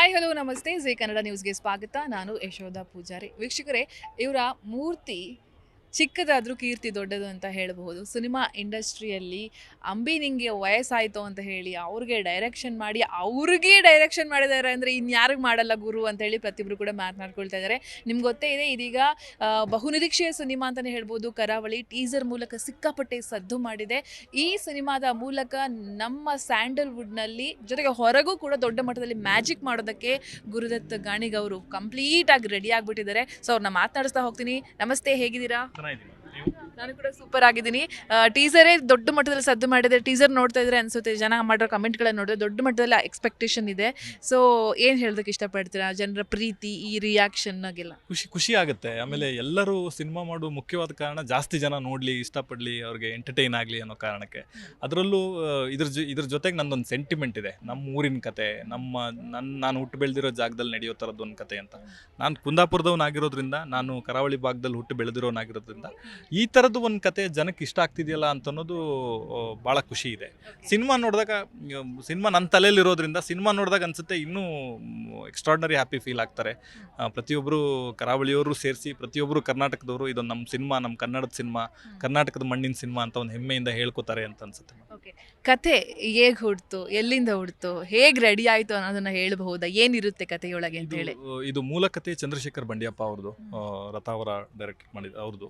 Hi hello ನಮಸ್ತೆ. ಜೀ ಕನ್ನಡ ನ್ಯೂಸ್ಗೆ ಸ್ವಾಗತ. ನಾನು ಯಶೋಧ ಪೂಜಾರಿ. ವೀಕ್ಷಕರೇ ಇವರ ಮೂರ್ತಿ ಚಿಕ್ಕದಾದ್ರೂ ಕೀರ್ತಿ ದೊಡ್ಡದು ಅಂತ ಹೇಳಬಹುದು. ಸಿನಿಮಾ ಇಂಡಸ್ಟ್ರಿಯಲ್ಲಿ ಅಂಬಿ ನಿಂಗೆ ವಯಸ್ಸಾಯಿತು ಅಂತ ಹೇಳಿ ಅವ್ರಿಗೆ ಡೈರೆಕ್ಷನ್ ಮಾಡಿ, ಅವ್ರಿಗೆ ಡೈರೆಕ್ಷನ್ ಮಾಡಿದ್ದಾರೆ ಅಂದರೆ ಇನ್ಯಾರಿಗೆ ಮಾಡಲ್ಲ ಗುರು ಅಂತ ಹೇಳಿ ಪ್ರತಿಯೊಬ್ಬರು ಕೂಡ ಮಾತನಾಡ್ಕೊಳ್ತಾ ಇದ್ದಾರೆ ನಿಮ್ಗೆ ಗೊತ್ತೇ ಇದೆ, ಇದೀಗ ಬಹುನಿರೀಕ್ಷೆಯ ಸಿನಿಮಾ ಅಂತಲೇ ಹೇಳ್ಬೋದು. ಕರಾವಳಿ ಟೀಸರ್ ಮೂಲಕ ಸಿಕ್ಕಾಪಟ್ಟೆ ಸದ್ದು ಮಾಡಿದೆ. ಈ ಸಿನಿಮಾದ ಮೂಲಕ ನಮ್ಮ ಸ್ಯಾಂಡಲ್ವುಡ್ನಲ್ಲಿ ಜೊತೆಗೆ ಹೊರಗೂ ಕೂಡ ದೊಡ್ಡ ಮಟ್ಟದಲ್ಲಿ ಮ್ಯಾಜಿಕ್ ಮಾಡೋದಕ್ಕೆ ಗುರುದತ್ ಗಾಣಿಗೌರು ಕಂಪ್ಲೀಟಾಗಿ ರೆಡಿ ಆಗಿಬಿಟ್ಟಿದ್ದಾರೆ. ಸೊ ಅವ್ರನ್ನ ಮಾತನಾಡಿಸ್ತಾ ಹೋಗ್ತೀನಿ. ನಮಸ್ತೆ, ಹೇಗಿದ್ದೀರಾ? ಚೆನ್ನಾಗಿದ್ದೀನಿ ನೀವು ನಾನು ಕೂಡ ಸೂಪರ್ ಆಗಿದ್ದೀನಿ. ಟೀಸರೇ ದೊಡ್ಡ ಮಟ್ಟದಲ್ಲಿ ಸದ್ದು ಮಾಡಿದೆ. ಟೀಸರ್ ನೋಡ್ತಾ ಇದ್ರೆ ಅನ್ಸುತ್ತೆ, ಜನ ಮಾಡಿರೋ ಕಮೆಂಟ್ಗಳನ್ನ ನೋಡಿದ್ರೆ ದೊಡ್ಡ ಮಟ್ಟದಲ್ಲಿ ಎಕ್ಸ್ಪೆಕ್ಟೇಷನ್ ಇದೆ. ಸೊ ಏನು ಹೇಳೋದಕ್ಕೆ ಇಷ್ಟಪಡ್ತೀರಾ? ಜನರ ಪ್ರೀತಿ, ಈ ರಿಯಾಕ್ಷನ್ನಾಗೆಲ್ಲ ಖುಷಿ ಖುಷಿ ಆಗುತ್ತೆ. ಆಮೇಲೆ ಎಲ್ಲರೂ ಸಿನಿಮಾ ಮಾಡುವ ಮುಖ್ಯವಾದ ಕಾರಣ ಜಾಸ್ತಿ ಜನ ನೋಡಲಿ, ಇಷ್ಟಪಡಲಿ, ಅವ್ರಿಗೆ ಎಂಟರ್ಟೈನ್ ಆಗಲಿ ಅನ್ನೋ ಕಾರಣಕ್ಕೆ. ಅದರಲ್ಲೂ ಇದ್ರ ಜೊ, ಇದ್ರ ಜೊತೆಗೆ ನಂದೊಂದು ಸೆಂಟಿಮೆಂಟ್ ಇದೆ. ನಮ್ಮ ಊರಿನ ಕತೆ, ನಮ್ಮ ನನ್ನ ನಾನು ಹುಟ್ಟು ಬೆಳೆದಿರೋ ಜಾಗದಲ್ಲಿ ನಡೆಯೋ ಥರದ್ದು ಒಂದು ಕತೆ ಅಂತ. ನಾನು ಕುಂದಾಪುರದವನಾಗಿರೋದ್ರಿಂದ, ನಾನು ಕರಾವಳಿ ಭಾಗದಲ್ಲಿ ಹುಟ್ಟು ಬೆಳೆದಿರೋನಾಗಿರೋದ್ರಿಂದ, ಈ ಥರದ್ದು ಒಂದು ಕತೆ ಜನಕ್ಕೆ ಇಷ್ಟ ಆಗ್ತಿದೆಯಲ್ಲ ಅಂತ ಅನ್ನೋದು ಭಾಳ ಖುಷಿ ಇದೆ. ಸಿನಿಮಾ ನೋಡಿದಾಗ ಸಿನಿಮಾ ನನ್ನ ತಲೆಯಲ್ಲಿರೋದ್ರಿಂದ ಸಿನಿಮಾ ನೋಡಿದಾಗ ಅನ್ಸುತ್ತೆ ಇನ್ನೂ ಎಕ್ಸ್ಟ್ರಾಡ್ನರಿ ಹ್ಯಾಪಿ ಫೀಲ್ ಆಗ್ತಾರೆ. ಪ್ರತಿಯೊಬ್ಬರು ಕರಾವಳಿಯವರು ಸೇರಿಸಿ ಪ್ರತಿಯೊಬ್ಬರು ಕರ್ನಾಟಕದವರು ಇದೊಂದು ನಮ್ಮ ಸಿನಿಮಾ ನಮ್ಮ ಕನ್ನಡದ ಸಿನಿಮಾ ಕರ್ನಾಟಕದ ಮಣ್ಣಿನ ಸಿನಿಮಾ ಅಂತ ಒಂದು ಹೆಮ್ಮೆಯಿಂದ ಹೇಳ್ಕೊತಾರೆ ಅಂತ ಅನ್ಸುತ್ತೆ ಕತೆ ಹೇಗೆ ಹುಡ್ತು ಎಲ್ಲಿಂದ ಹುಡ್ತು ಹೇಗೆ ರೆಡಿ ಆಯಿತು ಅನ್ನೋದನ್ನ ಹೇಳಬಹುದಾ? ಏನಿರುತ್ತೆ ಕಥೆಯೊಳಗೆ ಅಂತ ಹೇಳಿ. ಇದು ಇದು ಮೂಲ ಕತೆ ಚಂದ್ರಶೇಖರ್ ಬಂಡಿಯಪ್ಪ ಅವ್ರದ್ದು ರಥಾವರ ರಥ ಅವರ ಡೈರೆಕ್ಟ್ ಮಾಡಿದ ಅವ್ರದ್ದು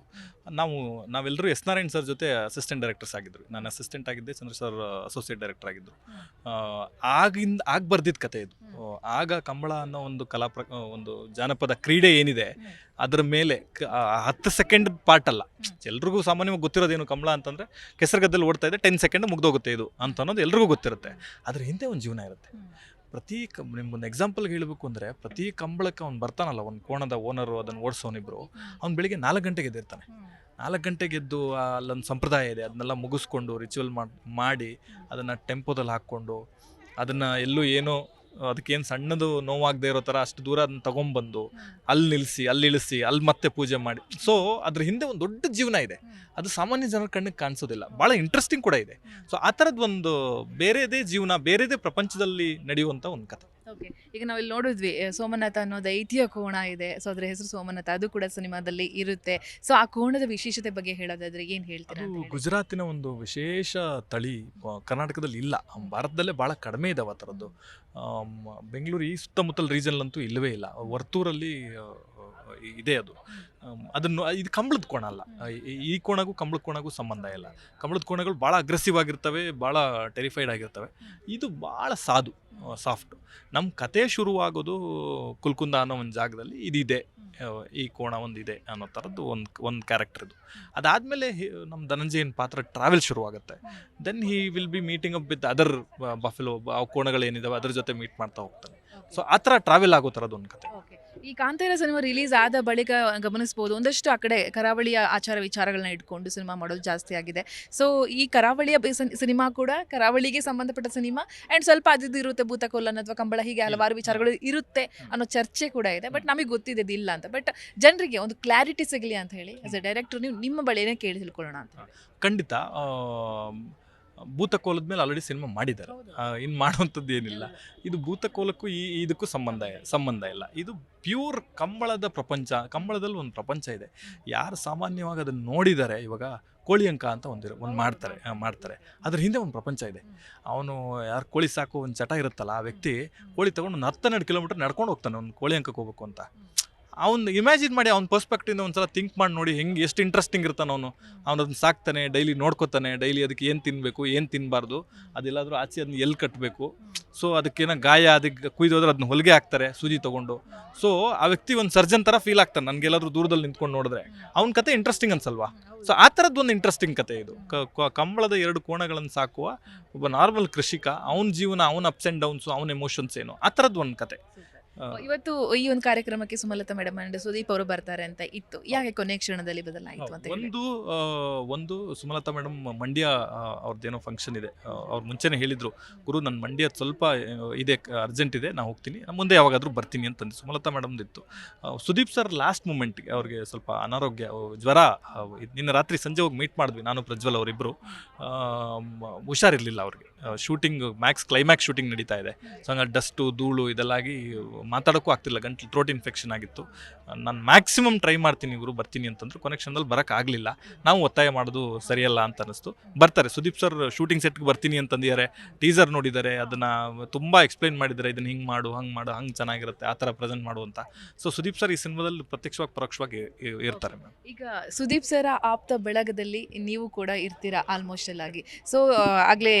ನಾವು ನಾವೆಲ್ಲರೂ ಎಸ್ ನಾರಾಯಣ್ ಸರ್ ಜೊತೆ ಅಸಿಸ್ಟೆಂಟ್ ಡೈರೆಕ್ಟರ್ಸ್ ಆಗಿದ್ರು ನಾನು ಅಸಿಸ್ಟೆಂಟ್ ಆಗಿದ್ದೆ ಚಂದ್ರ ಸರ್ ಅಸೋಸಿಯೇಟ್ ಡೈರೆಕ್ಟರ್ ಆಗಿದ್ದರು ಆಗಿಂದ ಆಗ ಬರ್ದಿದ್ದ ಕತೆ ಇದು. ಆಗ ಕಂಬಳ ಅನ್ನೋ ಒಂದು ಕಲಾ ಪ್ರ ಒಂದು ಜಾನಪದ ಕ್ರೀಡೆ ಏನಿದೆ ಅದರ ಮೇಲೆ ಹತ್ತು ಸೆಕೆಂಡ್ ಪಾರ್ಟ್ ಅಲ್ಲ. ಎಲ್ರಿಗೂ ಸಾಮಾನ್ಯವಾಗಿ ಗೊತ್ತಿರೋದೇನು ಕಂಬಳ ಅಂತಂದರೆ ಕೆಸರುಗದ್ದಲ್ಲಿ ಓಡ್ತಾ ಇದೆ ಟೆನ್ ಸೆಕೆಂಡ್ ಮುಗ್ದೋಗುತ್ತೆ ಇದು ಅಂತ ಅನ್ನೋದು ಎಲ್ರಿಗೂ ಗೊತ್ತಿರುತ್ತೆ. ಅದ್ರ ಹಿಂದೆ ಒಂದು ಜೀವನ ಇರುತ್ತೆ. ಪ್ರತಿ ಕ ನಿಮ್ಗೊಂದು ಎಕ್ಸಾಂಪಲ್ಗೆ ಹೇಳಬೇಕು ಅಂದರೆ ಪ್ರತಿ ಕಂಬಳಕ್ಕೆ ಅವ್ನು ಬರ್ತಾನಲ್ಲ ಒಂದು ಕೋಣದ ಓನರು ಅದನ್ನು ಓಡಿಸೋನಿಬ್ರು ಅವ್ನು ಬೆಳಿಗ್ಗೆ ನಾಲ್ಕು ಗಂಟೆಗೆ ಎದ್ದಿರ್ತಾನೆ. ನಾಲ್ಕು ಗಂಟೆಗೆ ಎದ್ದು ಅಲ್ಲೊಂದು ಸಂಪ್ರದಾಯ ಇದೆ. ಅದನ್ನೆಲ್ಲ ಮುಗಿಸ್ಕೊಂಡು ರಿಚುವಲ್ ಮಾಡಿ ಅದನ್ನು ಟೆಂಪೋದಲ್ಲಿ ಹಾಕ್ಕೊಂಡು ಅದನ್ನು ಎಲ್ಲೂ ಏನೋ ಅದಕ್ಕೇನು ಸಣ್ಣದು ನೋವಾಗದೇ ಇರೋ ಥರ ಅಷ್ಟು ದೂರ ಅದನ್ನ ತೊಗೊಂಬಂದು ಅಲ್ಲಿ ನಿಲ್ಲಿಸಿ ಅಲ್ಲಿ ಇಳಿಸಿ, ಅಲ್ಲಿ ಮತ್ತೆ ಪೂಜೆ ಮಾಡಿ. ಸೊ ಅದ್ರ ಹಿಂದೆ ಒಂದು ದೊಡ್ಡ ಜೀವನ ಇದೆ. ಅದು ಸಾಮಾನ್ಯ ಜನರ ಕಣ್ಣಿಗೆ ಕಾಣಿಸೋದಿಲ್ಲ. ಭಾಳ ಇಂಟ್ರೆಸ್ಟಿಂಗ್ ಕೂಡ ಇದೆ. ಸೊ ಆ ಥರದ್ದು ಒಂದು ಬೇರೆದೇ ಜೀವನ, ಬೇರೆದೇ ಪ್ರಪಂಚದಲ್ಲಿ ನಡೆಯುವಂಥ ಒಂದು ಕಥೆ. ಓಕೆ ಈಗ ನಾವಿಲ್ಲಿ ನೋಡಿದ್ವಿ ಸೋಮನಾಥ ಅನ್ನೋ ದೈತ್ಯ ಕೋಣ ಇದೆ. ಸೊ ಅದ್ರ ಹೆಸರು ಸೋಮನಾಥ. ಅದು ಕೂಡ ಸಿನಿಮಾದಲ್ಲಿ ಇರುತ್ತೆ. ಸೊ ಆ ಕೋಣದ ವಿಶೇಷತೆ ಬಗ್ಗೆ ಹೇಳೋದಾದ್ರೆ ಏನು ಹೇಳ್ತೀರಾ ಅದು ಗುಜರಾತಿನ ಒಂದು ವಿಶೇಷ ತಳಿ ಕರ್ನಾಟಕದಲ್ಲಿ ಇಲ್ಲ. ಭಾರತದಲ್ಲೇ ಭಾಳ ಕಡಿಮೆ ಇದಾವೆ ಆ ಥರದ್ದು. ಬೆಂಗಳೂರು ಈ ಸುತ್ತಮುತ್ತಲ ರೀಜನ್ ಅಂತೂ ಇಲ್ಲವೇ ಇಲ್ಲ. ವರ್ತೂರಲ್ಲಿ ಇದೆ ಅದು. ಅದನ್ನು, ಇದು ಕಂಬಳದ ಕೋಣ ಅಲ್ಲ. ಈ- ಕೋಣಗೂ ಕಂಬಳದ ಕೋಣಗೂ ಸಂಬಂಧ ಇಲ್ಲ. ಕಂಬಳದ ಕೋಣಗಳು ಭಾಳ ಅಗ್ರೆಸಿವ್ ಆಗಿರ್ತವೆ, ಭಾಳ ಟೆರಿಫೈಡ್ ಆಗಿರ್ತವೆ. ಇದು ಭಾಳ ಸಾಧು ಸಾಫ್ಟ್ ನಮ್ಮ ಕತೆ ಶುರುವಾಗೋದು ಕುಲ್ಕುಂದ ಅನ್ನೋ ಒಂದು ಜಾಗದಲ್ಲಿ ಇದಿದೆ. ಈ ಕೋಣ ಒಂದಿದೆ ಅನ್ನೋ ಥರದ್ದು ಒಂದು ಒಂದು ಕ್ಯಾರೆಕ್ಟರ್ ಇದು. ಅದಾದಮೇಲೆ ನಮ್ಮ ಧನಂಜಯನ ಪಾತ್ರ ಟ್ರಾವೆಲ್ ಶುರುವಾಗುತ್ತೆ. Then he will be meeting up with other buffalo ಆ, ಕೋಣಗಳೇನಿದಾವೆ, ಅದ್ರ ಜೊತೆ ಮೀಟ್ ಮಾಡ್ತಾ ಹೋಗ್ತಾನೆ. ಸೊ ಆ ಥರ ಟ್ರಾವೆಲ್ ಆಗೋ ಥರದ್ದು ಒಂದು ಕತೆ. ಈ ಕಾಂತಾರ ಸಿನಿಮಾ ರಿಲೀಸ್ ಆದ ಬಳಿಕ ಗಮನಿಸಬಹುದು ಒಂದಷ್ಟು ಆ ಕಡೆ ಕರಾವಳಿಯ ಆಚಾರ ವಿಚಾರಗಳನ್ನ ಇಟ್ಕೊಂಡು ಸಿನಿಮಾ ಮಾಡೋದು ಜಾಸ್ತಿ ಆಗಿದೆ. ಸೊ ಈ ಕರಾವಳಿಯ ಸಿನಿಮಾ ಕೂಡ ಕರಾವಳಿಗೆ ಸಂಬಂಧಪಟ್ಟ ಸಿನಿಮಾ ಅಂಡ್ ಸ್ವಲ್ಪ ಅದಿದ್ದು ಇರುತ್ತೆ ಭೂತಕೋಲನ್ ಅಥವಾ ಕಂಬಳ, ಹೀಗೆ ಹಲವಾರು ವಿಚಾರಗಳು ಇರುತ್ತೆ ಅನ್ನೋ ಚರ್ಚೆ ಕೂಡ ಇದೆ. ಬಟ್ ನಮಗೆ ಗೊತ್ತಿದೆ ಇಲ್ಲ ಅಂತ. ಬಟ್ ಜನರಿಗೆ ಒಂದು ಕ್ಲಾರಿಟಿ ಸಿಗಲಿ ಅಂತ ಹೇಳಿ ಆಸ್ ಎ ಡೈರೆಕ್ಟರ್ ನೀವು ನಿಮ್ಮ ಬಳಿನೇ ಕೇಳಿ ತಿಳ್ಕೊಳ್ಳೋಣ ಅಂತ. ಖಂಡಿತ ಭೂತಕೋಲದ ಮೇಲೆ ಆಲ್ರೆಡಿ ಸಿನಿಮಾ ಮಾಡಿದ್ದಾರೆ. ಇನ್ನು ಮಾಡುವಂಥದ್ದು ಏನಿಲ್ಲ. ಇದು ಭೂತಕೋಲಕ್ಕೂ ಈ ಇದಕ್ಕೂ ಸಂಬಂಧ ಸಂಬಂಧ ಇಲ್ಲ. ಇದು ಪ್ಯೂರ್ ಕಂಬಳದ ಪ್ರಪಂಚ ಕಂಬಳದಲ್ಲಿ ಒಂದು ಪ್ರಪಂಚ ಇದೆ. ಯಾರು ಸಾಮಾನ್ಯವಾಗಿ ಅದನ್ನು ನೋಡಿದ್ದಾರೆ ಇವಾಗ ಕೋಳಿ ಅಂಕ ಅಂತ ಒಂದಿರು ಒಂದು ಮಾಡ್ತಾರೆ ಮಾಡ್ತಾರೆ. ಅದ್ರ ಹಿಂದೆ ಒಂದು ಪ್ರಪಂಚ ಇದೆ. ಅವನು ಯಾರು ಕೋಳಿ ಸಾಕು ಒಂದು ಚಟ ಇರುತ್ತಲ್ಲ ಆ ವ್ಯಕ್ತಿ ಕೋಳಿ ತಗೊಂಡು ಒಂದು ಹತ್ತನ್ನೆರಡು ಕಿಲೋಮೀಟರ್ ನಡ್ಕೊಂಡು ಹೋಗ್ತಾನೆ ಒಂದು ಕೋಳಿ ಅಂಕಕ್ಕೆ ಹೋಗ್ಬೇಕು ಅಂತ. ಅವ್ನು ಇಮ್ಯಾಜಿನ್ ಮಾಡಿ ಅವ್ನ ಪರ್ಸ್ಪೆಕ್ಟಿಂದ ಒಂದ್ಸಲ ಥಿಂಕ್ ಮಾಡಿ ನೋಡಿ ಹೆಂಗೆ ಎಷ್ಟು ಇಂಟ್ರೆಸ್ಟಿಂಗ್ ಇರ್ತಾನೆ ಅವನು. ಅವನು ಅದನ್ನ ಸಾಕ್ತಾನೆ ಡೈಲಿ ನೋಡ್ಕೋತಾನೆ ಡೈಲಿ ಅದಕ್ಕೆ ಏನು ತಿನ್ನಬೇಕು ಏನು ತಿನ್ನಬಾರ್ದು ಅದೆಲ್ಲಾದರೂ ಆಚೆ ಅದನ್ನ ಎಲ್ಲಿ ಕಟ್ಟಬೇಕು ಸೊ ಅದಕ್ಕೇನೋ ಗಾಯ, ಅದಕ್ಕೆ ಕುಯ್ದೋದ್ರೆ ಅದನ್ನ ಹೊಲಿಗೆ ಹಾಕ್ತಾರೆ ಸೂಜಿ ತೊಗೊಂಡು. ಸೊ ಆ ವ್ಯಕ್ತಿ ಒಂದು ಸರ್ಜನ್ ಥರ ಫೀಲ್ ಆಗ್ತಾನೆ. ನನಗೆಲ್ಲಾದರೂ ದೂರದಲ್ಲಿ ನಿಂತ್ಕೊಂಡು ನೋಡಿದ್ರೆ. ಅವ್ನ ಕತೆ ಇಂಟ್ರೆಸ್ಟಿಂಗ್ ಅನ್ಸಲ್ವಾ? ಸೊ ಆ ಥರದ್ದು ಒಂದು ಇಂಟ್ರೆಸ್ಟಿಂಗ್ ಕತೆ ಇದು. ಕಂಬಳದ ಎರಡು ಕೋಣಗಳನ್ನು ಸಾಕುವ ಒಬ್ಬ ನಾರ್ಮಲ್ ಕೃಷಿಕ, ಅವನ ಜೀವನ, ಅವನ ಅಪ್ಸ್ ಆ್ಯಂಡ್ ಡೌನ್ಸು ಅವನ ಎಮೋಷನ್ಸ್ ಏನು. ಆ ಥರದ್ದು ಒಂದು ಕತೆ. ಇವತ್ತು ಈ ಒಂದು ಕಾರ್ಯಕ್ರಮಕ್ಕೆ ಸುಮಲತಾ ಮೇಡಮ್ ಅಂಡ್ ಸುದೀಪ್ ಅವರು ಬರ್ತಾರೆ ಅಂತ ಇತ್ತು. ಯಾಕೆ ಕೊನೆ ಕ್ಷಣದಲ್ಲಿ ಬದಲಾಯಿತು ಅಂತ ಒಂದು ಒಂದು ಸುಮಲತಾ ಮೇಡಮ್ ಮಂಡ್ಯ ಅವ್ರದ್ದೇನೋ ಫಂಕ್ಷನ್ ಇದೆ. ಅವ್ರು ಮುಂಚೆನೇ ಹೇಳಿದ್ರು ಗುರು ನನ್ನ ಮಂಡ್ಯ ಸ್ವಲ್ಪ ಇದೆ ಅರ್ಜೆಂಟ್ ಇದೆ ನಾನು ಹೋಗ್ತೀನಿ. ನಾನ್ ಮುಂದೆ ಯಾವಾಗಾದ್ರೂ ಬರ್ತೀನಿ ಅಂತಂದು ಸುಮಲತಾ ಮೇಡಮ್ದು ಇತ್ತು. ಸುದೀಪ್ ಸರ್ ಲಾಸ್ಟ್ ಮೂಮೆಂಟ್ಗೆ ಅವ್ರಿಗೆ ಸ್ವಲ್ಪ ಅನಾರೋಗ್ಯ ಜ್ವರ ನಿನ್ನೆ ರಾತ್ರಿ ಸಂಜೆ ಹೋಗಿ ಮೀಟ್ ಮಾಡಿದ್ವಿ ನಾನು ಪ್ರಜ್ವಲ್ ಅವರಿಬ್ಬರು ಹುಷಾರಿರಲಿಲ್ಲ ಅವ್ರಿಗೆ. ಶೂಟಿಂಗ್ ಮ್ಯಾಕ್ಸ್ ಕ್ಲೈಮ್ಯಾಕ್ಸ್ ಶೂಟಿಂಗ್ ನಡೀತಾ ಇದೆ. ಸೊ ಹಂಗಾಗಿ ಡಸ್ಟು ಧೂಳು ಇದೆಲ್ಲಾಗಿ ಮಾತಾಡೋಕ್ಕೂ ಆಗ್ತಿಲ್ಲ, ಗಂಟ್ಲು ಥ್ರೋಟ್ ಇನ್ಫೆಕ್ಷನ್ ಆಗಿತ್ತು. ನಾನು ಮ್ಯಾಕ್ಸಿಮಮ್ ಟ್ರೈ ಮಾಡ್ತೀನಿ ಇವರು ಬರ್ತೀನಿ ಅಂತಂದ್ರು ಕೊನೆಕ್ಷನ್ದಲ್ಲಿ ಆಗಲಿಲ್ಲ. ನಾವು ಒತ್ತಾಯ ಮಾಡೋದು ಸರಿಯಲ್ಲ ಅಂತ ಅನ್ನಿಸ್ತು. ಬರ್ತಾರೆ, ಸುದೀಪ್ ಸರ್ ಶೂಟಿಂಗ್ ಸೆಟ್ಗೆ ಬರ್ತೀನಿ ಅಂತಂದಿದ್ದಾರೆ ಟೀಸರ್ ನೋಡಿದ್ದಾರೆ, ಅದನ್ನು ತುಂಬ ಎಕ್ಸ್ಪ್ಲೈನ್ ಮಾಡಿದ್ದಾರೆ, ಇದನ್ನು ಹಿಂಗೆ ಮಾಡು, ಹಂಗೆ ಮಾಡು, ಹಂಗೆ ಚೆನ್ನಾಗಿರುತ್ತೆ, ಆ ಥರ ಪ್ರೆಸೆಂಟ್ ಮಾಡು ಅಂತ. ಸೊ ಸುದೀಪ್ ಸರ್ ಈ ಸಿನಿಮಾದಲ್ಲಿ ಪ್ರತ್ಯಕ್ಷವಾಗಿ ಪರೋಕ್ಷವಾಗಿ ಇರ್ತಾರೆ ಮ್ಯಾಮ್ ಈಗ ಸುದೀಪ್ ಸರ್ ಆಪ್ತ ಬೆಳಗದಲ್ಲಿ ನೀವು ಕೂಡ ಇರ್ತೀರಾ ಆಲ್ಮೋಸ್ಟ್ ಎಲ್ಲ ಆಗಿ ಸೊ ಆಗಲೇ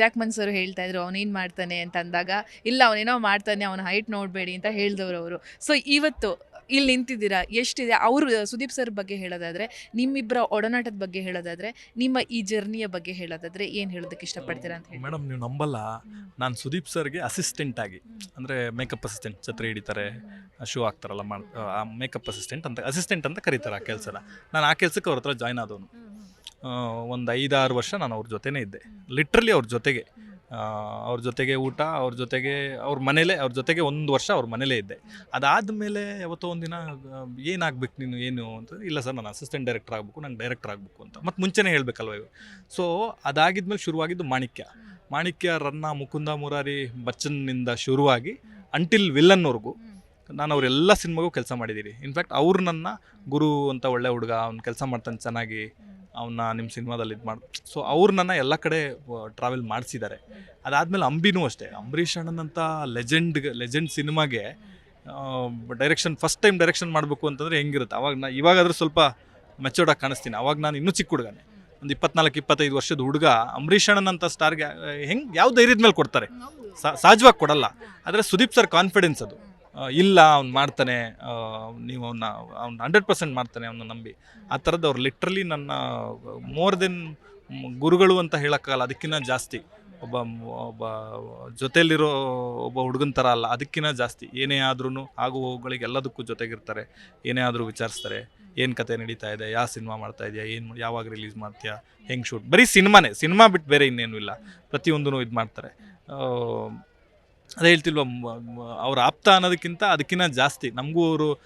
ಜಾಕ್ಮನ್ ಸರ್ ಹೇಳ್ತಾ ಇದ್ರು ಅವನೇನು ಮಾಡ್ತಾನೆ ಅಂತ ಅಂದಾಗ, ಇಲ್ಲ ಅವನೇನೋ ಮಾಡ್ತಾನೆ, ಅವನ ಹೈಟ್ ನೋಡಬೇಡಿ ಅಂತ ಹೇಳಿದವರು ಅವರು. ಸೊ ಇವತ್ತು ಇಲ್ಲಿ ನಿಂತಿದ್ದೀರಾ? ಎಷ್ಟಿದೆ? ಅವರು ಸುದೀಪ್ ಸರ್ ಬಗ್ಗೆ ಹೇಳೋದಾದ್ರೆ ನಿಮ್ಮಿಬ್ಬರ ಒಡನಾಟದ ಬಗ್ಗೆ ಹೇಳೋದಾದ್ರೆ ನಿಮ್ಮ ಈ ಜರ್ನಿಯ ಬಗ್ಗೆ ಹೇಳೋದಾದ್ರೆ ಏನು ಹೇಳೋದಕ್ಕೆ ಇಷ್ಟಪಡ್ತೀರಾ ಅಂತ ಹೇಳಿ. ಮೇಡಮ್ ನೀವು ನಂಬಲ್ಲ. ನಾನು ಸುದೀಪ್ ಸರ್ಗೆ ಅಸಿಸ್ಟೆಂಟ್ ಆಗಿ ಅಂದರೆ ಮೇಕಪ್ ಅಸಿಸ್ಟೆಂಟ್ ಛತ್ರಿ ಹಿಡಿತಾರೆ ಶೂ ಹಾಕ್ತಾರಲ್ಲ ಮಾಡ್ ಆ ಮೇಕಪ್ ಅಸಿಸ್ಟೆಂಟ್ ಅಂತ ಅಸಿಸ್ಟೆಂಟ್ ಅಂತ ಕರೀತಾರೆ ಆ ಕೆಲಸನ. ನಾನು ಆ ಕೆಲಸಕ್ಕೆ ಅವ್ರ ಹತ್ರ ಜಾಯ್ನ್ ಆದವನು. ಒಂದು ಐದಾರು ವರ್ಷ ನಾನು ಅವ್ರ ಜೊತೆನೇ ಇದ್ದೆ. ಲಿಟ್ರಲಿ ಅವ್ರ ಜೊತೆಗೆ. ಅವ್ರ ಜೊತೆಗೆ ಊಟ, ಅವ್ರ ಜೊತೆಗೆ, ಅವ್ರ ಮನೇಲೆ, ಅವ್ರ ಜೊತೆಗೆ ಒಂದು ವರ್ಷ ಅವ್ರ ಮನೇಲೆ ಇದ್ದೆ. ಅದಾದಮೇಲೆ ಯಾವತ್ತೋ ಒಂದಿನ ಏನಾಗಬೇಕು ನೀನು, ಏನು? ಅಂತ ಇಲ್ಲ ಸರ್, ನಾನು ಅಸಿಸ್ಟೆಂಟ್ ಡೈರೆಕ್ಟರ್ ಆಗಬೇಕು, ನಂಗೆ ಡೈರೆಕ್ಟರ್ ಆಗಬೇಕು ಅಂತ. ಮತ್ತು ಮುಂಚೆನೇ ಹೇಳಬೇಕಲ್ವ ಇವು ಸೊ ಅದಾಗಿದ್ಮೇಲೆ ಶುರುವಾಗಿದ್ದು ಮಾಣಿಕ್ಯ. ಮಾಣಿಕ್ಯ, ರನ್ನ, ಮುಕುಂದ ಮುರಾರಿ, ಬಚ್ಚನ್ನಿಂದ ಶುರುವಾಗಿ ಅಂಟಿಲ್ ವಿಲ್ಲನ್ವರೆಗೂ ನಾನು ಅವರೆಲ್ಲ ಸಿನಿಮಾಗೂ ಕೆಲಸ ಮಾಡಿದ್ದೀರಿ ಇನ್ಫ್ಯಾಕ್ಟ್ ಅವ್ರು ನನ್ನ ಗುರು ಅಂತ ಒಳ್ಳೆ ಹುಡುಗ, ಅವ್ನ ಕೆಲಸ ಮಾಡ್ತಾನೆ ಚೆನ್ನಾಗಿ ಅವನ್ನ ನಿಮ್ಮ ಸಿನಿಮಾದಲ್ಲಿ ಇದು ಮಾಡಿ ಸೊ ಅವ್ರು ನನ್ನ ಎಲ್ಲ ಕಡೆ ಟ್ರಾವೆಲ್ ಮಾಡಿಸಿದ್ದಾರೆ ಅದಾದಮೇಲೆ ಅಂಬಿನೂ ಅಷ್ಟೇ. ಅಂಬರೀಷ್ ಅಣ್ಣನಂಥ ಲೆಜೆಂಡ್ ಲೆಜೆಂಡ್ ಸಿನಿಮಾಗೆ ಡೈರೆಕ್ಷನ್ ಫಸ್ಟ್ ಟೈಮ್ ಡೈರೆಕ್ಷನ್ ಮಾಡಬೇಕು ಅಂತಂದರೆ ಹೆಂಗಿರುತ್ತೆ? ಅವಾಗ ನಾ, ಇವಾಗಾದ್ರೂ ಸ್ವಲ್ಪ ಮೆಚೋರ್ಡಾಗಿ ಕಾಣಿಸ್ತೀನಿ. ಅವಾಗ ನಾನು ಇನ್ನೂ ಚಿಕ್ಕ ಹುಡುಗನೇ. ಒಂದು ಇಪ್ಪತ್ನಾಲ್ಕು, ಇಪ್ಪತ್ತೈದು ವರ್ಷದ ಹುಡುಗ. ಅಂಬರೀಷ್ ಅಣ್ಣನಂಥ ಸ್ಟಾರ್ಗೆ ಹೆಂಗೆ, ಯಾವ ಧೈರ್ಯದ ಮೇಲೆ ಕೊಡ್ತಾರೆ? ಸಹಜವಾಗಿ ಕೊಡಲ್ಲ. ಆದರೆ ಸುದೀಪ್ ಸರ್ ಕಾನ್ಫಿಡೆನ್ಸ್ ಅದು. ಇಲ್ಲ, ಅವ್ನು ಮಾಡ್ತಾನೆ. ನೀವು ಅವನ್ನ ಅವ್ನು ಹಂಡ್ರೆಡ್ ಪರ್ಸೆಂಟ್ ಮಾಡ್ತಾನೆ ಅವನ್ನ ನಂಬಿ. ಆ ಥರದ್ದು ಅವ್ರು ಲಿಟ್ರಲಿ ನನ್ನ ಮೋರ್ ದೆನ್ ಗುರುಗಳು ಅಂತ ಹೇಳೋಕ್ಕಾಗಲ್ಲ ಅದಕ್ಕಿಂತ ಜಾಸ್ತಿ. ಒಬ್ಬ ಒಬ್ಬ ಜೊತೆಯಲ್ಲಿರೋ ಒಬ್ಬ ಹುಡುಗನ ಥರ ಅಲ್ಲ ಅದಕ್ಕಿಂತ ಜಾಸ್ತಿ. ಏನೇ ಆದ್ರೂ ಆಗು ಹೋಗುಗಳಿಗೆ ಎಲ್ಲದಕ್ಕೂ ಜೊತೆಗಿರ್ತಾರೆ. ಏನೇ ಆದರೂ ವಿಚಾರಿಸ್ತಾರೆ. ಏನು ಕತೆ ನಡೀತಾ ಇದೆ, ಯಾವ ಸಿನಿಮಾ ಮಾಡ್ತಾ ಇದೆಯಾ, ಏನು ಯಾವಾಗ ರಿಲೀಸ್ ಮಾಡ್ತೀಯಾ, ಹೆಂಗೆ ಶೂಟ್ ಬರೀ ಸಿನಿಮಾನೇ, ಸಿನಿಮಾ ಬಿಟ್ಟು ಬೇರೆ ಇನ್ನೇನು ಇಲ್ಲ. ಪ್ರತಿಯೊಂದೂ ಇದು ಮಾಡ್ತಾರೆ. ಅದೇ ಹೇಳ್ತಿಲ್ವ ಅವ್ರ ಆಪ್ತ ಅನ್ನೋದಕ್ಕಿಂತ ಅದಕ್ಕಿಂತ ಜಾಸ್ತಿ. ನಮಗೂ ಅವರು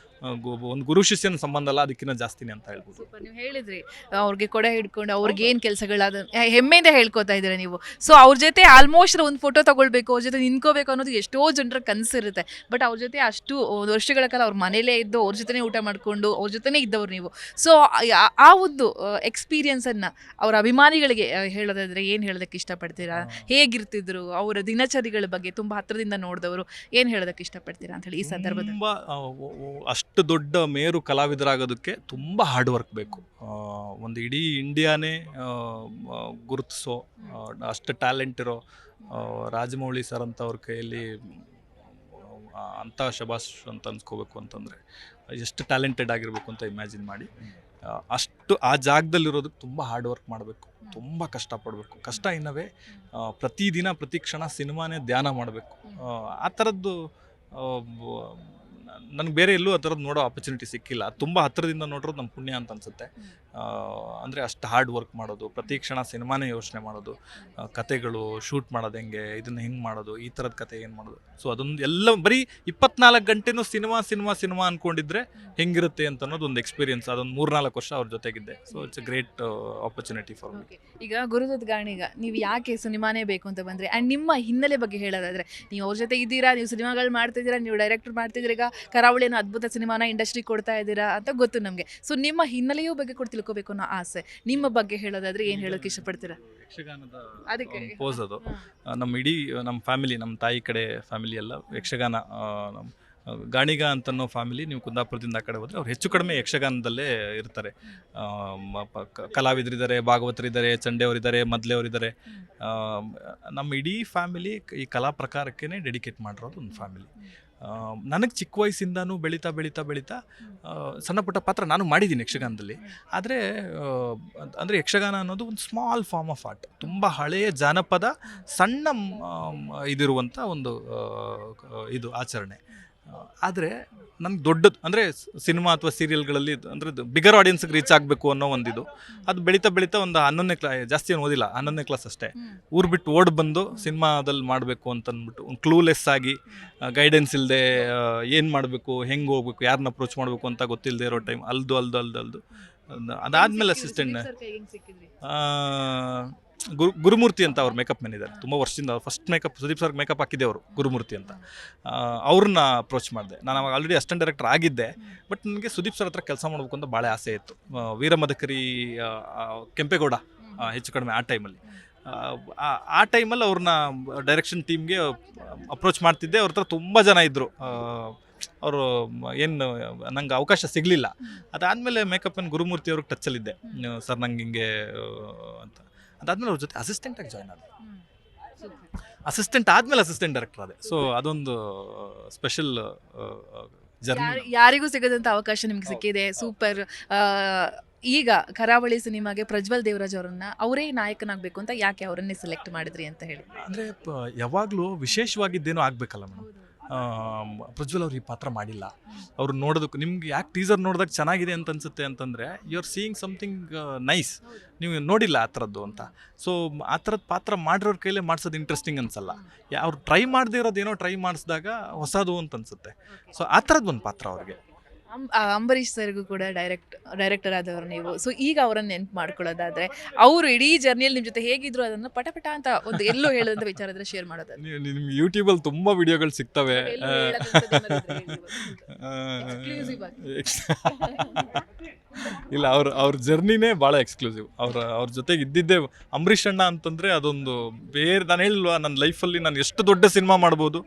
ಒಂದು ಗುರು ಶಿಷ್ಯನ ಸಂಬಂಧ ಅಲ್ಲ ಅದಕ್ಕಿಂತ ಜಾಸ್ತಿನೇ ಅಂತ ಹೇಳ್ಬೋದು. ಸೂಪರ್ ನೀವು ಹೇಳಿದ್ರಿ. ಅವ್ರಿಗೆ ಕೊಡ ಹಿಡ್ಕೊಂಡು ಅವ್ರಿಗೆ ಏನು ಕೆಲಸಗಳಾದ ಹೆಮ್ಮೆಯಿಂದ ಹೇಳ್ಕೊತಾ ಇದ್ದೀರಾ ನೀವು. ಸೊ ಅವ್ರ ಜೊತೆ ಆಲ್ಮೋಸ್ಟ್ ಒಂದು ಫೋಟೋ ತಗೊಳ್ಬೇಕು ಅವ್ರ ಜೊತೆ ನಿಂತ್ಕೋಬೇಕು ಅನ್ನೋದು ಎಷ್ಟೋ ಜನರ ಕನಸಿರುತ್ತೆ. ಬಟ್ ಅವ್ರ ಜೊತೆ ಅಷ್ಟು ಒಂದು ವರ್ಷಗಳ ಕಾಲ ಅವ್ರ ಮನೇಲೇ ಇದ್ದು ಅವ್ರ ಜೊತೆನೇ ಊಟ ಮಾಡಿಕೊಂಡು ಅವ್ರ ಜೊತೆನೇ ಇದ್ದವ್ರು ನೀವು. ಸೊ ಆ ಒಂದು ಎಕ್ಸ್ಪೀರಿಯನ್ಸನ್ನು ಅವ್ರ ಅಭಿಮಾನಿಗಳಿಗೆ ಹೇಳೋದಾದ್ರೆ ಏನು ಹೇಳೋದಕ್ಕೆ ಇಷ್ಟಪಡ್ತೀರಾ? ಹೇಗಿರ್ತಿದ್ರು? ಅವರ ದಿನಚರಿಗಳ ಬಗ್ಗೆ ತುಂಬ ಹತ್ರದಿಂದ ನೋಡಿದವರು ಏನು ಹೇಳೋದಕ್ಕೆ ಇಷ್ಟಪಡ್ತೀರಾ ಅಂತ ಹೇಳಿ ಈ ಸಂದರ್ಭದಲ್ಲಿ. ತುಂಬ ಅಷ್ಟು ದೊಡ್ಡ ಮೇರು ಕಲಾವಿದರಾಗೋದಕ್ಕೆ ತುಂಬ ಹಾರ್ಡ್ ವರ್ಕ್ ಬೇಕು. ಒಂದು ಇಡೀ ಇಂಡಿಯಾನೇ ಗುರುತಿಸೋ ಅಷ್ಟು ಟ್ಯಾಲೆಂಟ್ ಇರೋ ರಾಜಮೌಳಿ ಸರ್ ಅಂತ ಅವ್ರ ಕೈಯಲ್ಲಿ ಅಂಥ ಶಬಾಷ್ ಅಂತ ಅನ್ಸ್ಕೋಬೇಕು ಅಂತಂದರೆ, ಎಷ್ಟು ಟ್ಯಾಲೆಂಟೆಡ್ ಆಗಿರಬೇಕು ಅಂತ ಇಮ್ಯಾಜಿನ್ ಮಾಡಿ ಅಷ್ಟು ಆ ಜಾಗದಲ್ಲಿರೋದಕ್ಕೆ ತುಂಬ ಹಾರ್ಡ್ ವರ್ಕ್ ಮಾಡಬೇಕು. ತುಂಬ ಕಷ್ಟಪಡಬೇಕು. ಕಷ್ಟ ಇನ್ನವೇ ಪ್ರತಿದಿನ, ಪ್ರತಿ ಕ್ಷಣ ಸಿನಿಮಾನೇ ಧ್ಯಾನ ಮಾಡಬೇಕು. ಆ ಥರದ್ದು ನನಗೆ ಬೇರೆ ಎಲ್ಲೂ ಆ ಥರದ್ದು ನೋಡೋ ಆಪರ್ಚುನಿಟಿ ಸಿಕ್ಕಿಲ್ಲ. ತುಂಬ ಹತ್ತಿರದಿಂದ ನೋಡಿರೋದು ನಮ್ಮ ಪುಣ್ಯ ಅಂತ ಅನಿಸುತ್ತೆ. ಅಂದರೆ ಅಷ್ಟು ಹಾರ್ಡ್ ವರ್ಕ್ ಮಾಡೋದು, ಪ್ರತಿ ಕ್ಷಣ ಸಿನಿಮಾನೇ ಯೋಚನೆ ಮಾಡೋದು ಕತೆಗಳು ಶೂಟ್ ಮಾಡೋದು ಹೆಂಗೆ, ಇದನ್ನು ಹೆಂಗೆ ಮಾಡೋದು, ಈ ಥರದ ಕತೆ ಏನು ಮಾಡೋದು. ಸೊ ಅದೊಂದು ಎಲ್ಲ ಬರೀ ಇಪ್ಪತ್ನಾಲ್ಕು ಗಂಟೆನೂ ಸಿನಿಮಾ ಸಿನಿಮಾ ಸಿನಿಮಾ ಅಂದ್ಕೊಂಡಿದ್ರೆ ಹೆಂಗಿರುತ್ತೆ ಅಂತ ಅನ್ನೋದು ಒಂದು ಎಕ್ಸ್ಪೀರಿಯನ್ಸ್ ಅದೊಂದು ಮೂರ್ನಾಲ್ಕು ವರ್ಷ ಅವ್ರ ಜೊತೆಗಿದ್ದೆ. So it's a great opportunity for me. ಈಗ ಗುರುದತ್ ಗಾಣಿಗ ನೀವು ಯಾಕೆ ಸಿನಿಮಾನೇ ಬೇಕು ಅಂತ ಬಂದರೆ ಆ್ಯಂಡ್ ನಿಮ್ಮ ಹಿನ್ನೆಲೆ ಬಗ್ಗೆ ಹೇಳೋದಾದರೆ, ನೀವು ಅವ್ರ ಜೊತೆ ಇದ್ದೀರಾ, ನೀವು ಸಿನಿಮಾಗಳು ಮಾಡ್ತಿದ್ದೀರಾ, ನೀವು ಡೈರೆಕ್ಟರ್ ಮಾಡ್ತಿದ್ದೀರಾ, ಈಗ ಕರಾವಳಿನ ಅದ್ಭುತ ಸಿನಿಮಾನ ಇಂಡಸ್ಟ್ರಿ ಕೊಡ್ತಾ ಇದ್ದೀರಾ ಅಂತ ಗೊತ್ತು ನಮಗೆ. ಸೊ ನಿಮ್ಮ ಹಿನ್ನೆಲೆಯೂ ಬಗ್ಗೆ ಕೂಡ ತಿಳ್ಕೋಬೇಕು ಅನ್ನೋ ಆಸೆ. ನಿಮ್ಮ ಬಗ್ಗೆ ಹೇಳೋದಾದ್ರೆ ಏನು ಹೇಳೋಕೆ ಇಷ್ಟಪಡ್ತೀರಾ? ಯಕ್ಷಗಾನದ ಅದಕ್ಕೆ. ಪೋಸ್ ಅದು. ನಮ್ಮ ಇಡೀ ನಮ್ಮ ಫ್ಯಾಮಿಲಿ ನಮ್ಮ ತಾಯಿ ಕಡೆ ಫ್ಯಾಮಿಲಿ ಎಲ್ಲ ಯಕ್ಷಗಾನ ಗಾಣಿಗ ಅಂತನೋ ಫ್ಯಾಮಿಲಿ ನೀವು ಕುಂದಾಪುರದಿಂದ ಆ ಕಡೆ ಹೋದರೆ ಅವ್ರು ಹೆಚ್ಚು ಕಡಿಮೆ ಯಕ್ಷಗಾನದಲ್ಲೇ ಇರ್ತಾರೆ. ಕಲಾವಿದರಿದ್ದಾರೆ ಭಾಗವತರಿದ್ದಾರೆ ಚಂಡೆಯವರಿದ್ದಾರೆ ಮದ್ಲೆಯವರಿದ್ದಾರೆ. ನಮ್ಮ ಇಡೀ ಫ್ಯಾಮಿಲಿ ಈ ಕಲಾ ಪ್ರಕಾರಕ್ಕೇ ಡೆಡಿಕೇಟ್ ಮಾಡಿರೋದು ಒಂದು ಫ್ಯಾಮಿಲಿ ನನಗೆ ಚಿಕ್ಕ ವಯಸ್ಸಿಂದನೂ ಬೆಳೀತಾ ಬೆಳೀತಾ ಬೆಳೀತಾ ಸಣ್ಣ ಪುಟ್ಟ ಪಾತ್ರ ನಾನು ಮಾಡಿದ್ದೀನಿ ಯಕ್ಷಗಾನದಲ್ಲಿ. ಆದರೆ ಅಂದರೆ ಯಕ್ಷಗಾನ ಅನ್ನೋದು ಒಂದು ಸ್ಮಾಲ್ ಫಾರ್ಮ್ ಆಫ್ ಆರ್ಟ್ ತುಂಬ ಹಳೆಯ ಜಾನಪದ ಸಣ್ಣ ಇದಿರುವಂಥ ಒಂದು ಇದು ಆಚರಣೆ. ಆದರೆ ನನಗೆ ದೊಡ್ಡದು ಅಂದರೆ ಸಿನಿಮಾ ಅಥವಾ ಸೀರಿಯಲ್ಗಳಲ್ಲಿ ಅಂದರೆ ಬಿಗರ್ ಆಡಿಯನ್ಸ್ಗೆ ರೀಚ್ ಆಗಬೇಕು ಅನ್ನೋ ಒಂದಿದು. ಅದು ಬೆಳೀತಾ ಬೆಳೀತಾ ಒಂದು ಹನ್ನೊಂದನೇ ಕ್ಲಾ ಜಾಸ್ತಿ ಏನು ಓದಿಲ್ಲ ಹನ್ನೊಂದನೇ ಕ್ಲಾಸ್ ಅಷ್ಟೇ. ಊರು ಬಿಟ್ಟು ಓಡ್ ಬಂದು ಸಿನಿಮಾದಲ್ಲಿ ಮಾಡಬೇಕು ಅಂತ ಅಂದ್ಬಿಟ್ಟು ಒಂದು ಕ್ಲೂಲೆಸ್ ಆಗಿ ಗೈಡೆನ್ಸ್ ಇಲ್ಲದೆ ಏನು ಮಾಡಬೇಕು ಹೆಂಗೆ ಹೋಗ್ಬೇಕು ಯಾರನ್ನ ಅಪ್ರೋಚ್ ಮಾಡಬೇಕು ಅಂತ ಗೊತ್ತಿಲ್ಲದೆ ಇರೋ ಟೈಮ್ ಅಲ್ದು ಅಲ್ದು ಅಲ್ದು ಅಲ್ದು. ಅದಾದಮೇಲೆ ಅಸಿಸ್ಟೆಂಟ್ ಗುರು ಗುರುಮೂರ್ತಿ ಅಂತ ಅವ್ರ ಮೇಕಪ್ ಮ್ಯಾನ್ ಇದ್ದಾರೆ. ತುಂಬ ವರ್ಷದಿಂದ first makeup Sudeep sir makeup ಹಾಕಿದ್ದೆ ಅವರು, ಗುರುಮೂರ್ತಿ ಅಂತ. ಅವ್ರನ್ನ ಅಪ್ರೋಚ್ ಮಾಡಿದೆ. ನಾನು ಅವಾಗ ಆಲ್ರೆಡಿ ಅಸ್ಟೆಂಟ್ ಡೈರೆಕ್ಟರ್ ಆಗಿದ್ದೆ ಬಟ್ ನನಗೆ ಸುದೀಪ್ ಸರ್ ಹತ್ರ ಕೆಲಸ ಮಾಡಬೇಕು ಅಂತ ಭಾಳ ಆಸೆ ಇತ್ತು. ವೀರಮದಕರಿ ಕೆಂಪೇಗೌಡ ಹೆಚ್ಚು ಕಡಿಮೆ ಆ ಟೈಮಲ್ಲಿ ಆ ಟೈಮಲ್ಲಿ ಅವ್ರನ್ನ ಡೈರೆಕ್ಷನ್ ಟೀಮ್ಗೆ ಅಪ್ರೋಚ್ ಮಾಡ್ತಿದ್ದೆ. ಅವ್ರ ಹತ್ರ ತುಂಬ ಜನ ಇದ್ದರು ಅವರು ಏನು ನಂಗೆ ಅವಕಾಶ ಸಿಗಲಿಲ್ಲ. ಅದಾದಮೇಲೆ ಮೇಕಪ್ ಗುರುಮೂರ್ತಿ ಅವ್ರಿಗೆ ಟಚ್ಚಲ್ಲಿದ್ದೆ ಸರ್ ನಂಗೆ ಹಿಂಗೆ ಅಂತ. ಅದಾದಮೇಲೆ ಅವ್ರ ಜೊತೆ ಅಸಿಸ್ಟೆಂಟಾಗಿ ಜಾಯ್ನ್ ಆದೆ. ಅಸಿಸ್ಟೆಂಟ್ ಆದ್ಮೇಲೆ ಅಸಿಸ್ಟೆಂಟ್ ಡೈರೆಕ್ಟರ್ ಆದೆ. ಸೊ ಅದೊಂದು ಸ್ಪೆಷಲ್ ಜರ್ನಿ ಯಾರಿಗೂ ಸಿಗದಂತ ಅವಕಾಶ ನಿಮ್ಗೆ ಸಿಕ್ಕಿದೆ. ಸೂಪರ್ ಈಗ ಕರಾವಳಿ ಸಿನಿಮಾಗೆ ಪ್ರಜ್ವಲ್ ದೇವರಾಜ್ ಅವರನ್ನ ಅವರೇ ನಾಯಕನಾಗಬೇಕು ಅಂತ ಯಾಕೆ ಅವರನ್ನೇ ಸೆಲೆಕ್ಟ್ ಮಾಡಿದ್ರಿ ಅಂತ ಹೇಳಿ. ಅಂದ್ರೆ ಯಾವಾಗಲೂ ವಿಶೇಷವಾಗಿದ್ದೇನೋ ಆಗಬೇಕಲ್ಲ ಮೇಡಮ್ ಪ್ರಜ್ವಲ್ ಅವ್ರು ಈ ಪಾತ್ರ ಮಾಡಿಲ್ಲ. ಅವ್ರು ನೋಡೋದಕ್ಕೆ ನಿಮ್ಗೆ ಯಾಕೆ ಟೀಸರ್ ನೋಡಿದಾಗ ಚೆನ್ನಾಗಿದೆ ಅಂತ ಅನ್ಸುತ್ತೆ ಅಂತಂದರೆ you are seeing something nice ನೀವು ನೋಡಿಲ್ಲ ಆ ಥರದ್ದು ಅಂತ. ಸೊ ಆ ಥರದ ಪಾತ್ರ ಮಾಡಿರೋರ ಕೈಲೇ ಮಾಡ್ಸೋದು ಇಂಟ್ರೆಸ್ಟಿಂಗ್ ಅನ್ಸಲ್ಲ. ಅವ್ರು ಟ್ರೈ ಮಾಡದೇ ಇರೋದೇನೋ ಟ್ರೈ ಮಾಡಿಸಿದಾಗ ಹೊಸದು ಅಂತ ಅನ್ಸುತ್ತೆ. ಸೊ ಆ ಥರದ್ದು ಒಂದು ಪಾತ್ರ ಅವ್ರಿಗೆ. ಅಂಬರೀಷ್ ಸರ್ಗೂ ಕೂಡ ಡೈರೆಕ್ಟ್ ಡೈರೆಕ್ಟರ್ ಆದವರು ನೀವು. ಸೊ ಈಗ ಅವರನ್ನು ನೆನ್ಪು ಮಾಡ್ಕೊಳ್ಳೋದಾದ್ರೆ ಅವರು ಇಡೀ ಜರ್ನಿಯಲ್ಲಿ ನಿಮ್ಮ ಜೊತೆ ಹೇಗಿದ್ರು ಅದನ್ನ ಪಟಪಟ ಅಂತ ಒಂದು ಎಲ್ಲೋ ಹೇಳದಂತ ವಿಚಾರ ಇದ್ರೆ ಶೇರ್ ಮಾಡೋದಾದ್ರೆ. ನಿಮ್ಮ ನಿಮ್ಗೆ ಯೂಟ್ಯೂಬಲ್ಲಿ ತುಂಬ ವಿಡಿಯೋಗಳು ಸಿಗ್ತವೆ. ಇಲ್ಲ ಅವ್ರ ಅವ್ರ ಜರ್ನಿನೇ ಭಾಳ ಎಕ್ಸ್ಕ್ಲೂಸಿವ್ ಅವ್ರ ಅವ್ರ ಜೊತೆಗೆ ಇದ್ದಿದ್ದೇ ಅಂಬರೀಷ್ ಅಣ್ಣ ಅಂತಂದರೆ ಅದೊಂದು ಬೇರೆ ನಾನು ಹೇಳಿಲ್ವಾ ನನ್ನ ಲೈಫಲ್ಲಿ ನಾನು ಎಷ್ಟು ದೊಡ್ಡ ಸಿನಿಮಾ ಮಾಡ್ಬೋದು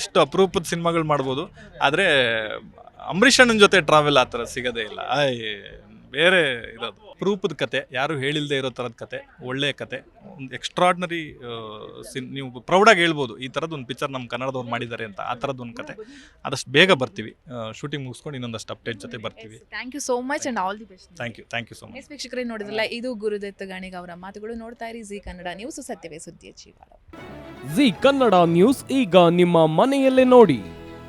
ಎಷ್ಟು ಅಪರೂಪದ ಸಿನಿಮಾಗಳು ಮಾಡ್ಬೋದು ಆದರೆ ಅಂಬರೀಷ್ ಅಣ್ಣನ ಜೊತೆ ಟ್ರಾವೆಲ್ ಆ ಥರ ಸಿಗೋದೇ ಇಲ್ಲ. ಆಯ್ ಬೇರೆ ಇರೋದು. ಅಪರೂಪದ ಕತೆ ಯಾರು ಹೇಳಿಲ್ಲದೆ ಇರೋ ಥರದ ಕತೆ ಒಳ್ಳೆಯ ಕತೆ. ಒಂದು ಎಕ್ಸ್ಟ್ರಾಡ್ನರಿ ಸಿನ್ ನೀವು ಪ್ರೌಡಾಗಿ ಹೇಳ್ಬೋದು ಈ ಥರದ್ದು ಒಂದು ಪಿಕ್ಚರ್ ನಮ್ಮ ಕನ್ನಡದವ್ರು ಮಾಡಿದ್ದಾರೆ ಅಂತ ಆ ಥರದ್ದು ಒಂದು ಕತೆ. ಆದಷ್ಟು ಬೇಗ ಬರ್ತೀವಿ. ಶೂಟಿಂಗ್ ಮುಗಿಸ್ಕೊಂಡು ಇನ್ನೊಂದಷ್ಟು ಅಪ್ಡೇಟ್ ಜೊತೆ ಬರ್ತೀವಿ. Thank you so much and all the best thank you thank you so much ವೀಕ್ಷಕರೇ ನೋಡಿದ್ರಲ್ಲ ಇದು ಗುರುದತ್ತ ಗಾಣಿಗ ಅವರ ಮಾತುಗಳು. ನೋಡ್ತಾ ಇರಿ ಜಿ ಕನ್ನಡ ನ್ಯೂಸ್ ಸತ್ಯವೇ ಸುದ್ದಿಯ ಜೀವ ಜಿ ಕನ್ನಡ ನ್ಯೂಸ್ ಈಗ ನಿಮ್ಮ ಮನೆಯಲ್ಲೇ ನೋಡಿ.